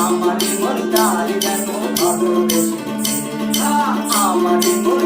আমার মন তার যেন ভালোবেসেছে আমার মন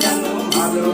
জানো ভালো